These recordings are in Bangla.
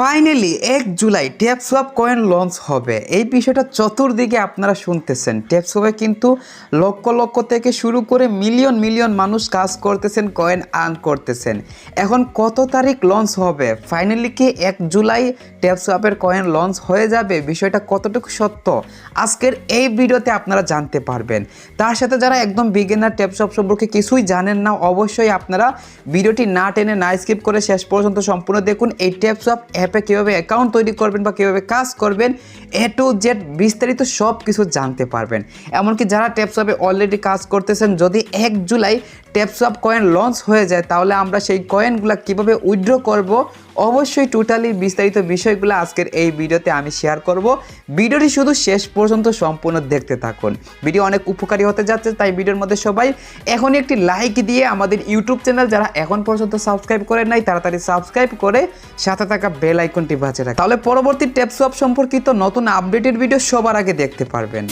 ফাইনালি এক জুলাই ট্যাপসোয়াপ কয়েন লঞ্চ হবে। এই বিষয়টা চতুর্দিকে আপনারা শুনতেছেন। ট্যাপসোয়াপে কিন্তু লক্ষ লক্ষ থেকে শুরু করে মিলিয়ন মিলিয়ন মানুষ কাজ করতেছেন কয়েন আর্ন করতেছেন। এখন কত তারিখ লঞ্চ হবে? ফাইনালি কি এক জুলাই ট্যাপসোয়াপের কয়েন লঞ্চ হয়ে যাবে? বিষয়টা কতটুকু সত্য? আজকের এই ভিডিওতে আপনারা জানতে পারবেন। তার সাথে যারা একদম বিগিনার ট্যাপসপ সম্পর্কে কিছুই জানেন না, অবশ্যই আপনারা ভিডিওটি না টেনে না স্কিপ করে শেষ পর্যন্ত সম্পূর্ণ দেখুন। এই ট্যাপসপ অ্যাপে কীভাবে অ্যাকাউন্ট তৈরি করবেন বা কীভাবে কাজ করবেন এ টু জেড বিস্তারিত সব কিছু জানতে পারবেন। এমনকি যারা ট্যাপসপে অলরেডি কাজ করতেছেন, যদি এক জুলাই ট্যাপসপ কয়েন লঞ্চ হয়ে যায়, তাহলে আমরা সেই কয়েনগুলো কীভাবে উইথড্র করব, অবশ্যই টোটালি বিস্তারিত বিষয়গুলো আজকের এই ভিডিওতে আমি শেয়ার করব। ভিডিওটি শুধু শেষ পর্যন্ত সম্পূর্ণ দেখতে থাকুন। ভিডিও অনেক উপকারী হতে যাচ্ছে, তাই ভিডিওর মধ্যে সবাই এখনই একটি লাইক দিয়ে আমাদের ইউটিউব চ্যানেল যারা এখন পর্যন্ত সাবস্ক্রাইব করেন নাই, তাড়াতাড়ি সাবস্ক্রাইব করে সাথে থাকা বেল আইকনটি বাজে রাখেন তাহলে পরবর্তী ট্যাপসপ সম্পর্কিত নতুন আপডেটের ভিডিও সবার আগে দেখতে পারবেন।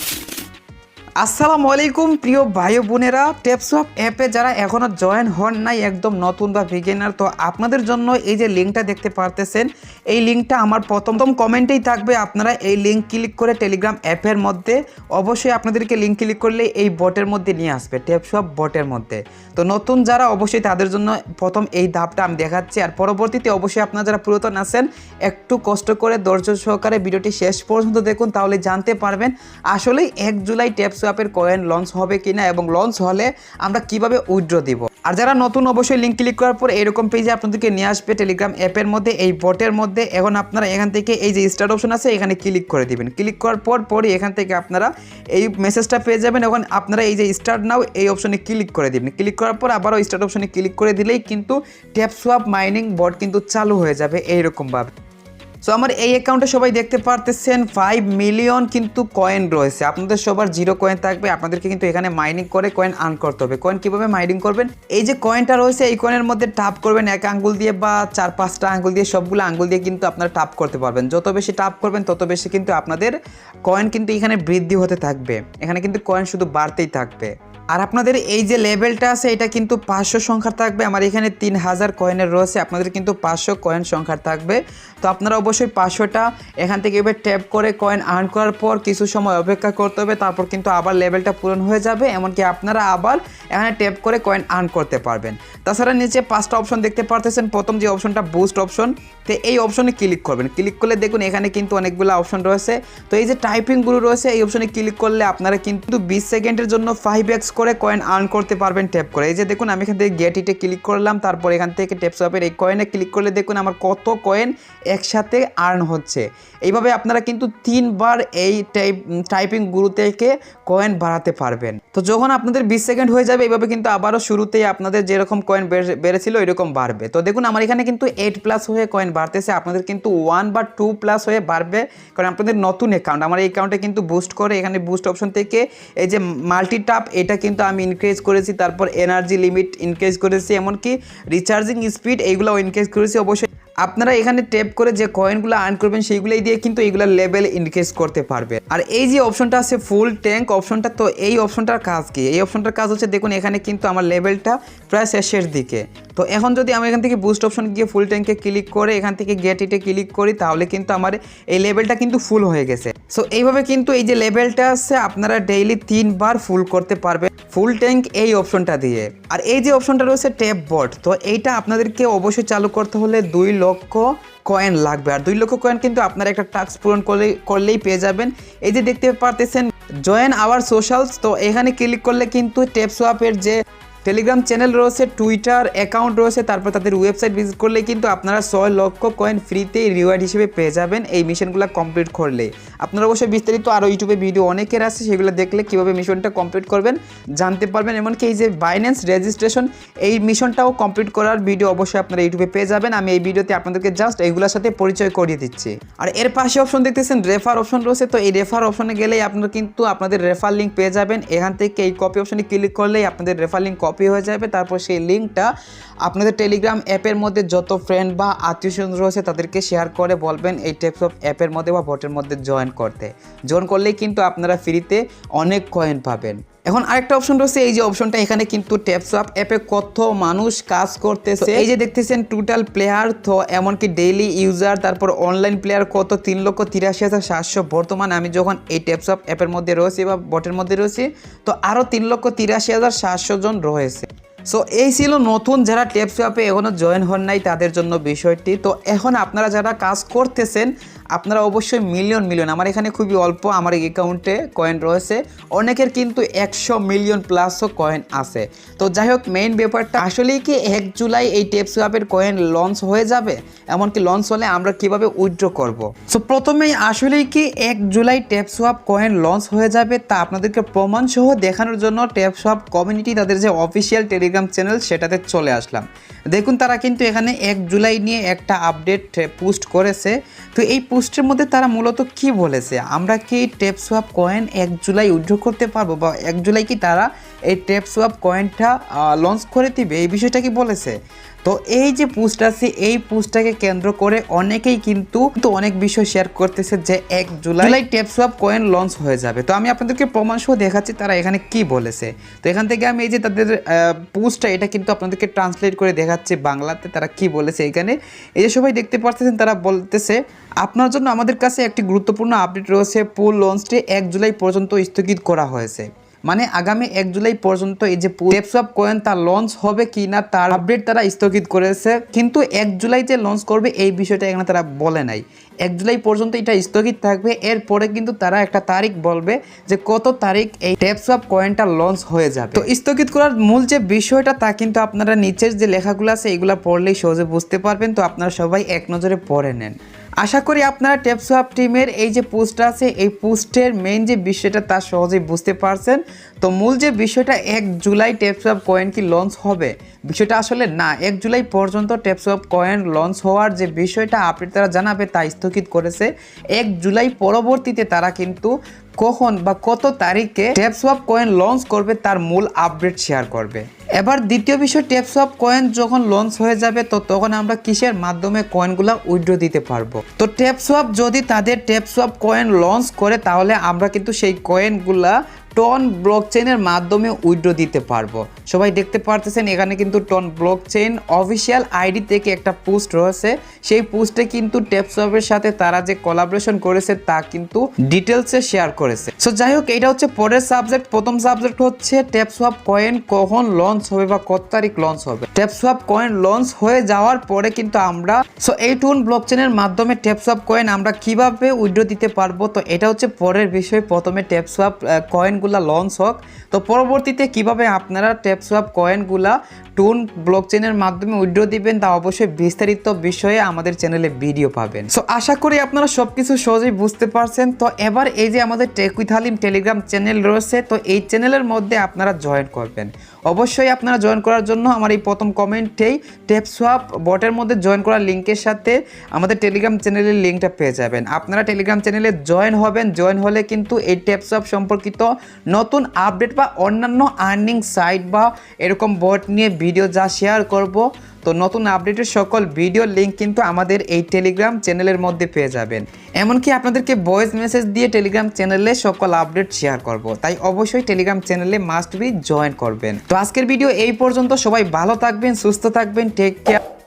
আসসালামু আলাইকুম, প্রিয় ভাই বোনেরা। টেপসপ অ্যাপে যারা এখনও জয়েন হন নাই, একদম নতুন বা বিগিনার তো আপনাদের জন্য এই যে লিঙ্কটা দেখতে পারতেছেন, এই লিঙ্কটা আমার প্রথম কমেন্টেই থাকবে। আপনারা এই লিঙ্ক ক্লিক করে টেলিগ্রাম অ্যাপের মধ্যে অবশ্যই আপনাদেরকে লিঙ্ক ক্লিক করলে এই বটের মধ্যে নিয়ে আসবে টেপসপ বটের মধ্যে। তো নতুন যারা অবশ্যই তাদের জন্য প্রথম এই ধাপটা আমি দেখাচ্ছি। আর পরবর্তীতে অবশ্যই আপনারা যারা পুরাতন আছেন, একটু কষ্ট করে ধৈর্য সহকারে ভিডিওটি শেষ পর্যন্ত দেখুন, তাহলে জানতে পারবেন। আসলেই এক জুলাই ট্যাপস অ্যাপের কয়েন লঞ্চ হবে কিনা এবং লঞ্চ হলে আমরা কীভাবে উইথড্র দিব? আর যারা নতুন অবশ্যই লিঙ্ক ক্লিক করার পর এরকম পেজে আপনাদেরকে নিয়ে আসবে টেলিগ্রাম অ্যাপের মধ্যে, এই বটের মধ্যে। এখন আপনারা এখান থেকে এই যে স্টার্ট অপশন আছে, এখানে ক্লিক করে দিবেন। ক্লিক করার পর পরই এখান থেকে আপনারা এই মেসেজটা পেয়ে যাবেন। এখন আপনারা এই যে স্টার্ট নাও এই অপশনে ক্লিক করে দিবেন। ক্লিক করার পর আবারও স্টার্ট অপশনে ক্লিক করে দিলেই কিন্তু ট্যাপ সোয়াপ মাইনিং বট কিন্তু চালু হয়ে যাবে এইরকমভাবে। সো আমার এই অ্যাকাউন্টে সবাই দেখতে পারতেছেন ফাইভ মিলিয়ন কিন্তু কয়েন রয়েছে। আপনাদের সবার জিরো কয়েন থাকবে, আপনাদেরকে কিন্তু এখানে মাইনিং করে কয়েন আর্ন করতে হবে। কয়েন কীভাবে মাইনিং করবেন? এই যে কয়েনটা রয়েছে, এই কয়েনের মধ্যে টাপ করবেন, এক আঙ্গুল দিয়ে বা চার, পাঁচটা আঙ্গুল দিয়ে, সবগুলো আঙ্গুল দিয়ে কিন্তু আপনারা টাপ করতে পারবেন। যত বেশি টাপ করবেন, তত বেশি কিন্তু আপনাদের কয়েন কিন্তু এখানে বৃদ্ধি হতে থাকবে। এখানে কিন্তু কয়েন শুধু বাড়তেই থাকবে। আর আপনাদের এই যে লেভেলটা আছে, এটা কিন্তু পাঁচশো সংখ্যার থাকবে। আমার এখানে তিন হাজার কয়েনের রয়েছে, আপনাদের কিন্তু পাঁচশো কয়েন সংখ্যার থাকবে। তো আপনারা অবশ্যই পাঁচশোটা এখান থেকে এবার ট্যাপ করে কয়েন আর্ন করার পর কিছু সময় অপেক্ষা করতে হবে, তারপর কিন্তু আবার লেভেলটা পূরণ হয়ে যাবে। এমনকি আপনারা আবার এখানে ট্যাপ করে কয়েন আর্ন করতে পারবেন। তাছাড়া নিচে পাঁচটা অপশন দেখতে পারতেছেন। প্রথম যে অপশনটা বুস্ট অপশন তো এই অপশনে ক্লিক করবেন। ক্লিক করলে দেখুন এখানে কিন্তু অনেকগুলো অপশন রয়েছে। তো এই যে টাইপিংগুলো রয়েছে, এই অপশনে ক্লিক করলে আপনারা কিন্তু বিশ সেকেন্ডের জন্য ফাইভ এক্স করে কয়েন আর্ন করতে পারবেন ট্যাপ করে। এই যে দেখুন, আমি এখান থেকে গেট ইটে ক্লিক করলাম, তারপর এখান থেকে ট্যাপ সোয়াপের এই কয়েনে ক্লিক করলে দেখুন আমার কত কয়েন একসাথে আর্ন হচ্ছে। এইভাবে আপনারা কিন্তু তিনবার এই টাইপ টাইপিং গুরু থেকে কয়েন বাড়াতে পারবেন। তো যখন আপনাদের বিশ সেকেন্ড হয়ে যাবে, এইভাবে কিন্তু আবারও শুরুতেই আপনাদের যেরকম কয়েন বেড়েছিল এরকম বাড়বে। তো দেখুন, আমার এখানে কিন্তু এইট প্লাস হয়ে কয়েন বাড়তেছে, আপনাদের কিন্তু ওয়ান বা টু প্লাস হয়ে বাড়বে, কারণ আপনাদের নতুন অ্যাকাউন্ট আমার এই অ্যাকাউন্টে কিন্তু বুস্ট করে, এখানে বুস্ট অপশন থেকে এই যে মাল্টি টাপ এটা কিন্তু আমি ইনক্রিজ করেছি, তারপর এনার্জি লিমিট ইনক্রিজ করেছি, এমনকি রিচার্জিং স্পিড এইগুলো ইনক্রিজ করেছি অবশ্যই। আপনারা এখানে ট্যাপ করে যে কয়েনগুলো আর্ন করবেন, সেইগুলোই দিয়ে কিন্তু এইগুলোর লেভেল ইনক্রিজ করতে পারবে। আর এই যে অপশনটা আছে ফুল ট্যাঙ্ক অপশনটা তো এই অপশনটার কাজ কি? এই অপশনটার কাজ হচ্ছে, দেখুন, এখানে কিন্তু আমার লেভেলটা প্রায় শেষের দিকে। তো এখন যদি আমি এখান থেকে বুস্ট অপশন গিয়ে ফুল ট্যাঙ্কে ক্লিক করে এখান থেকে গেট ইটে ক্লিক করি, তাহলে কিন্তু আমার এই লেভেলটা কিন্তু ফুল হয়ে গেছে। সো এইভাবে কিন্তু এই যে লেভেলটা আছে, আপনারা ডেইলি তিনবার ফুল করতে পারবেন ফুল ট্যাঙ্ক এই অপশনটা দিয়ে। আর এই যে অপশনটা রয়েছে ট্যাপ বট তো এইটা আপনাদেরকে অবশ্যই চালু করতে হলে দুই লক্ষ কয়েন লাগবে। আর দুই লক্ষ কয়েন কিন্তু আপনারা একটা টাস্ক পূরণ করলে, করলেই পেয়ে যাবেন। এই যে দেখতে পারতেছেন জয়েন আওয়ার সোশ্যালস তো এখানে ক্লিক করলে কিন্তু টেপ সোয়াপের যে টেলিগ্রাম চ্যানেল রয়েছে, টুইটার অ্যাকাউন্ট রয়েছে, তারপর তাদের ওয়েবসাইট ভিজিট করলে কিন্তু আপনারা ছয় লক্ষ কয়েন ফ্রিতেই রিওয়ার্ড হিসেবে পেয়ে যাবেন এই মিশনগুলো কমপ্লিট করলে। আপনারা অবশ্যই বিস্তারিত আরও ইউটিউবে ভিডিও অনেকের আছে, সেগুলো দেখলে কীভাবে মিশনটা কমপ্লিট করবেন জানতে পারবেন। এমনকি এই যে বাইন্যান্স রেজিস্ট্রেশন এই মিশনটাও কমপ্লিট করার ভিডিও অবশ্যই আপনারা ইউটিউবে পেয়ে যাবেন। আমি এই ভিডিওতে আপনাদেরকে জাস্ট এইগুলোর সাথে পরিচয় করিয়ে দিচ্ছি। আর এর পাশে অপশন দেখতেছেন রেফার অপশন রয়েছে, তো এই রেফার অপশনে গেলেই আপনারা কিন্তু আপনাদের রেফার লিঙ্ক পেয়ে যাবেন। এখান থেকে এই কপি অপশনে ক্লিক করলেই আপনাদের রেফার লিঙ্ক কপি হয়ে যাবে। তারপর সেই লিঙ্কটা আপনাদের টেলিগ্রাম অ্যাপের মধ্যে যত ফ্রেন্ড বা আত্মীয় স্বজন রয়েছে তাদেরকে শেয়ার করে বলবেন এই টাইপস অফ অ্যাপের মধ্যে বা ভোটের মধ্যে জয়েন করতে। জয়েন করলেই কিন্তু আপনারা ফ্রিতে অনেক কয়েন পাবেন। এখন আরেকটা অপশন রয়েছে, এই যে অপশনটা এখানে কিন্তু ট্যাপসঅ্যাপ অ্যাপে কত মানুষ কাজ করতেছে। এই যে দেখতেছেন টোটাল প্লেয়ার তো এমনকি ডেইলি ইউজার তারপর অনলাইন প্লেয়ার কত? তিন লক্ষ তিরাশি হাজার সাতশো। বর্তমানে আমি যখন এই ট্যাপসঅ্যাপ অ্যাপের মধ্যে রয়েছি বা বটের মধ্যে রয়েছি, তো আরও তিন লক্ষ তিরাশি হাজার সাতশো জন রয়েছে। সো এই ছিল নতুন যারা টেপস অ্যাপে এখনও জয়েন হন নাই, তাদের জন্য বিষয়টি। তো এখন আপনারা যারা কাজ করতেছেন আপনারা অবশ্যই মিলিয়ন মিলিয়ন আমার এখানে খুবই অল্প, আমার অ্যাকাউন্টে কয়েন রয়েছে। অনেকের কিন্তু একশো মিলিয়ন প্লাসও কয়েন আছে। তো যাই হোক মেইন ব্যাপারটা, আসলেই কি এক জুলাই এই টেপস কয়েন লঞ্চ হয়ে যাবে? এমনকি লঞ্চ হলে আমরা কীভাবে উইথড্র করব? সো প্রথমেই আসলেই কি এক July taps TapSwap coin launch হয়ে যাবে তা আপনাদেরকে প্রমাণ সহ দেখানোর জন্য টেপস ট্যাপসোয়াপ কমিউনিটি তাদের যে অফিসিয়াল টেলিগ্রাম চ্যানেল সেটাতে চলে আসলাম। দেখুন, তারা কিন্তু এখানে এক জুলাই নিয়ে একটা আপডেট পোস্ট করেছে। তো এই পোস্টের মধ্যে তারা মূলত কি বলেছে? আমরা কি টেপ সোয়াপ কয়েন এক জুলাই উদ্ধ করতে পারব বা এক জুলাই কি তারা এই টেপ সোয়াপ কয়েনটা লঞ্চ করে দিবে? এই বিষয়টা কি বলেছে? তো এই যে পোস্ট আছে এই পোস্টটাকে কেন্দ্র করে অনেকেই কিন্তু অনেক বিষয় শেয়ার করতেছে যে এক জুলাই ট্যাপসোয়াপ কয়েন লঞ্চ হয়ে যাবে। তো আমি আপনাদেরকে প্রমাণ সহ দেখাচ্ছি তারা এখানে কি বলেছে। তো এখান থেকে আমি এই যে তাদের পোস্টটা এটা কিন্তু আপনাদেরকে ট্রান্সলেট করে দেখাচ্ছি বাংলাতে তারা কি বলেছে এখানে। এই যে সবাই দেখতে পাচ্ছেন তারা বলতেছে আপনার জন্য আমাদের কাছে একটি গুরুত্বপূর্ণ আপডেট রয়েছে। পুল লঞ্চটি এক জুলাই পর্যন্ত স্থগিত করা হয়েছে। মানে আগামী এক জুলাই পর্যন্ত এই যে টেপসপ কয়েন তা লঞ্চ হবে কি না তার আপডেট তারা স্থগিত করেছে। কিন্তু এক জুলাই যে লঞ্চ করবে এই বিষয়টা এখানে তারা বলে নাই। এক জুলাই পর্যন্ত এটা স্থগিত থাকবে, এরপরে কিন্তু তারা একটা তারিখ বলবে যে কত তারিখ এই ট্যাপসপ কয়েনটা লঞ্চ হয়ে যাবে। তো স্থগিত করার মূল যে বিষয়টা তা কিন্তু আপনারা নিচের যে লেখাগুলো আছে, এগুলো পড়লেই সহজে বুঝতে পারবেন। তো আপনারা সবাই এক নজরে পড়ে নেন। আশা করি আপনারা ট্যাপসোয়াপ টিমের এই যে পোস্ট আছে, এই পোস্টের মেন যে বিষয়টা তা সহজেই বুঝতে পারছেন। তো মূল যে বিষয়টা, এক জুলাই ট্যাপসোয়াপ কয়েন কি লঞ্চ হবে? বিষয়টা আসলে না। এক জুলাই পর্যন্ত ট্যাপসোয়াপ কয়েন লঞ্চ হওয়ার যে বিষয়টা আপডেট তারা জানাবে তা স্থগিত করেছে। এক জুলাই পরবর্তীতে তারা কিন্তু কখন বা কত তারিখে ট্যাপসোয়াপ কয়েন লঞ্চ করবে তার মূল আপডেট শেয়ার করবে। এবার দ্বিতীয় বিষয় টেপস অফ কয়েন যখন লঞ্চ হয়ে যাবে, তো তখন আমরা কিসের মাধ্যমে কয়েনগুলো উইড্রো দিতে পারব? তো টেপস অফ যদি তাদের টেপস অফ কয়েন লঞ্চ করে, তাহলে আমরা কিন্তু সেই কয়েনগুলা টন ব্লকচেনের মাধ্যমে উইথড্র দিতে পারব। সবাই দেখতে পারতেছেন, এখানে কিন্তু টন ব্লকচেন অফিসিয়াল আইডি থেকে একটা পোস্ট রয়েছে। সেই পোস্টে কিন্তু ট্যাপসপের সাথে তারা যে কোলাবোরেশন করেছে, তা কিন্তু ডিটেলসে শেয়ার করেছে। সো যাই হোক, এটা হচ্ছে পরের সাবজেক্ট প্রথম সাবজেক্ট হচ্ছে ট্যাপসওয়াপ কয়েন কখন লঞ্চ হবে বা কত তারিখ লঞ্চ হবে। ট্যাপসওয়াপ কয়েন লঞ্চ হয়ে যাওয়ার পরে কিন্তু আমরা সো এই টুন ব্লকচেনের মাধ্যমে ট্যাপসওয়াপ কয়েন আমরা কীভাবে উইথড্র দিতে পারব? তো এটা হচ্ছে পরের বিষয়। প্রথমে ট্যাপসওয়াপ কয়েনগুলা লঞ্চ হোক তো পরবর্তীতে কীভাবে আপনারা ট্যাপসওয়াপ কয়েনগুলা টুন ব্লকচেনের মাধ্যমে উইড্রো দিবেন, তা অবশ্যই বিস্তারিত বিষয়ে আমাদের চ্যানেলে ভিডিও পাবেন। সো আশা করি আপনারা সবকিছু সহজেই বুঝতে পারছেন। তো এবার এই যে আমাদের tech with Halim Telegram channel রয়েছে, তো এই চ্যানেলের মধ্যে আপনারা জয়েন করবেন। অবশ্যই আপনারা জয়েন করার জন্য আমার এই প্রথম কমেন্টেই টেপসোয়াপ বটের মধ্যে জয়েন করার লিঙ্কের সাথে আমাদের টেলিগ্রাম চ্যানেলের লিঙ্কটা পেয়ে যাবেন। আপনারা টেলিগ্রাম চ্যানেলে জয়েন হবেন, জয়েন হলে কিন্তু এই টেপসোয়াপ সম্পর্কিত নতুন আপডেট বা অন্যান্য আর্নিং সাইট বা এরকম বট নিয়ে ভিডিও যা শেয়ার করব, তো নতুন আপডেটের সকল ভিডিও লিঙ্ক কিন্তু আমাদের এই টেলিগ্রাম চ্যানেলের মধ্যে পেয়ে যাবেন। এমনকি আপনাদেরকে ভয়েস মেসেজ দিয়ে টেলিগ্রাম চ্যানেলে সকল আপডেট শেয়ার করব। তাই অবশ্যই টেলিগ্রাম চ্যানেলে মাস্ট বি জয়েন করবেন। তো আজকের ভিডিও এই পর্যন্ত। সবাই ভালো থাকবেন, সুস্থ থাকবেন। Take care